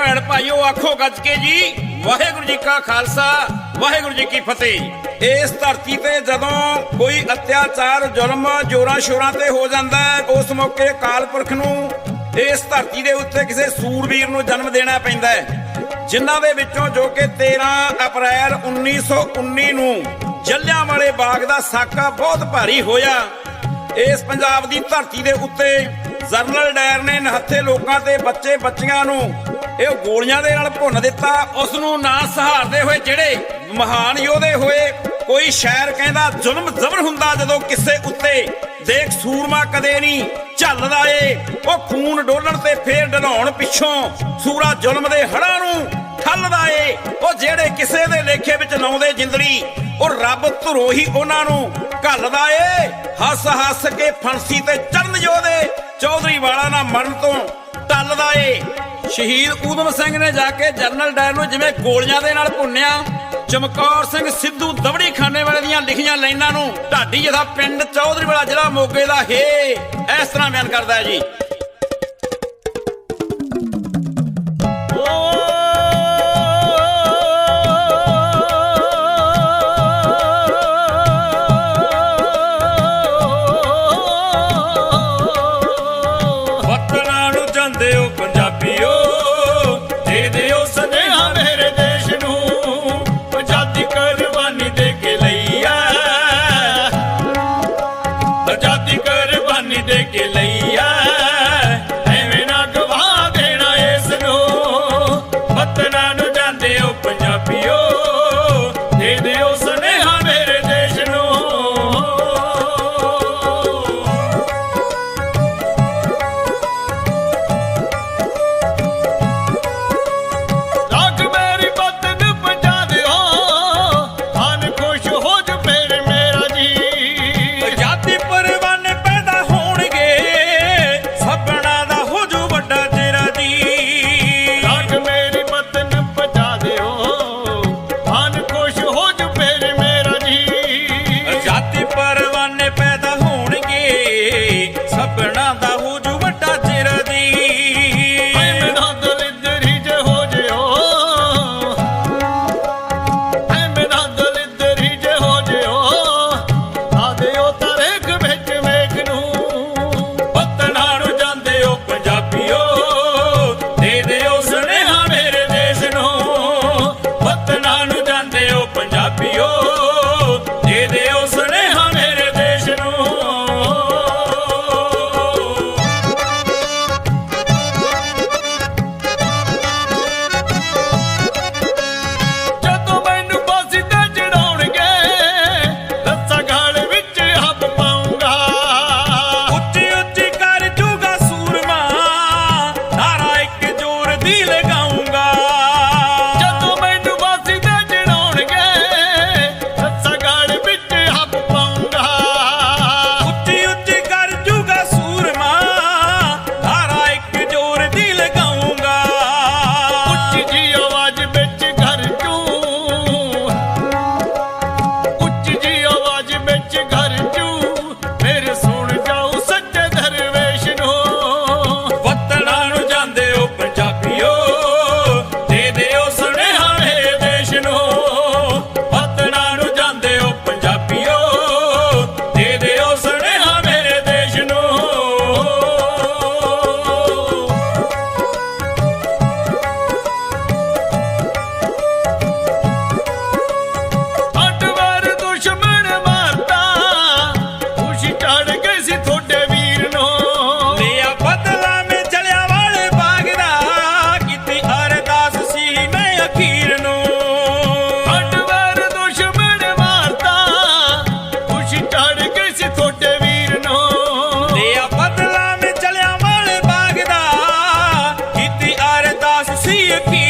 ਭੈਣ ਭਾਈਓ, ਆਖੋ ਗੱਜ ਕੇ ਜੀ, ਵਾਹਿਗੁਰੂ ਜੀ ਕਾ ਖਾਲਸਾ, ਵਾਹਿਗੁਰੂ ਜੀ ਕੀ ਫਤਿਹ। ਇਸ ਧਰਤੀ ਤੇ ਜਦੋਂ ਕੋਈ ਅਤਿਆਚਾਰ, ਜ਼ੁਲਮ, ਜੋਰਾਂ ਸ਼ੋਰਾਂ ਤੇ ਹੋ ਜਾਂਦਾ ਉਸ ਮੌਕੇ ਅਕਾਲ ਪੁਰਖ ਨੂੰ ਇਸ ਧਰਤੀ ਦੇ ਉੱਤੇ ਕਿਸੇ ਸੂਰਬੀਰ ਨੂੰ ਜਨਮ ਦੇਣਾ ਪੈਂਦਾ ਹੈ। ਜਿਨ੍ਹਾਂ ਦੇ ਵਿੱਚੋਂ ਜੋ ਕਿ 13 ਅਪ੍ਰੈਲ 1919 ਨੂੰ ਜਲਿਆਂਵਾਲੇ ਬਾਗ ਦਾ ਸਾਕਾ ਬਹੁਤ ਭਾਰੀ ਹੋਇਆ, ਇਸ ਪੰਜਾਬ ਦੀ ਧਰਤੀ ਦੇ ਉੱਤੇ ਜਰਨਲ ਡਾਇਰ ਨੇ ਨਹੱਥੇ ਲੋਕਾਂ ਤੇ ਬੱਚੇ ਬੱਚੀਆਂ ਨੂੰ ਇਹ ਗੋਲੀਆਂ ਦੇ ਨਾਲ ਭੁੰਨ ਦਿੱਤਾ। ਉਸ ਨੂੰ ਨਾ ਸਹਾਰਦੇ ਹੋਏ ਜਿਹੜੇ ਮਹਾਨ ਯੋਧੇ ਹੋਏ, ਕੋਈ ਸ਼ਾਇਰ ਕਹਿੰਦਾ ਜ਼ੁਲਮ ਜ਼ਬਰ ਹੁੰਦਾ ਜਦੋਂ ਕਿਸੇ ਉੱਤੇ ਦੇਖ ਸੂਰਮਾ ਕਦੇ ਨਹੀਂ ਝੱਲਦਾ ਏ। ਉਹ ਖੂਨ ਡੋਲਣ ਤੇ ਫੇਰ ਢਲਾਉਣ ਪਿੱਛੋਂ ਸੂਰਾ ਜ਼ੁਲਮ ਦੇ ਹੜਾਂ ਨੂੰ ਠੱਲਦਾ ਏ। ਉਹ ਜਿਹੜੇ ਕਿਸੇ ਦੇ ਲੇਖੇ ਵਿੱਚ ਲਾਉਂਦੇ ਜਿੰਦੜੀ, ਉਹ ਰੱਬ ਧਰੋ ਹੀ ਉਹਨਾਂ ਨੂੰ ਘੱਲਦਾ ਏ। ਹੱਸ ਹੱਸ ਕੇ ਫਾਂਸੀ ਤੇ ਚੜਨ ਯੋਧੇ ਚੌਧਰੀ ਵਾਲਾ ਨਾ ਮਰਨ ਤੋਂ ਟੱਲਦਾ ਏ। ਸ਼ਹੀਦ ਊਧਮ ਸਿੰਘ ਨੇ ਜਾ ਕੇ ਜਨਰਲ ਡਾਇਰ ਨੂੰ ਜਿਵੇਂ ਗੋਲੀਆਂ ਦੇ ਨਾਲ ਭੁੰਨਿਆ। ਚਮਕੌਰ ਸਿੰਘ ਸਿੱਧੂ ਦਵੜੀ ਖਾਨੇ ਵਾਲੇ ਦੀਆਂ ਲਿਖੀਆਂ ਲਾਈਨਾਂ ਨੂੰ ਢਾਡੀ ਜਥਾ ਪਿੰਡ ਚੌਧਰੀ ਵਾਲਾ ਜ਼ਿਲ੍ਹਾ ਮੋਗੇ ਦਾ ਹੇ। ਇਸ ਤਰ੍ਹਾਂ ਬਿਆਨ ਕਰਦਾ ਹੈ ਜੀ। ਵਤਨਾਂ ਨੂੰ ਜਾਂਦੇ ਹੋ ਪੰਜਾਬੀ ਆਜ਼ਾਦੀ ਕੁਰਬਾਨੀ ਦੇ ਕੇ ਲਈ ਆ ਐਵੇਂ ਨਾ ਗਵਾ ਦੇਣਾ ਇਸ ਨੂੰ। ਵਤਨਾਂ see it here.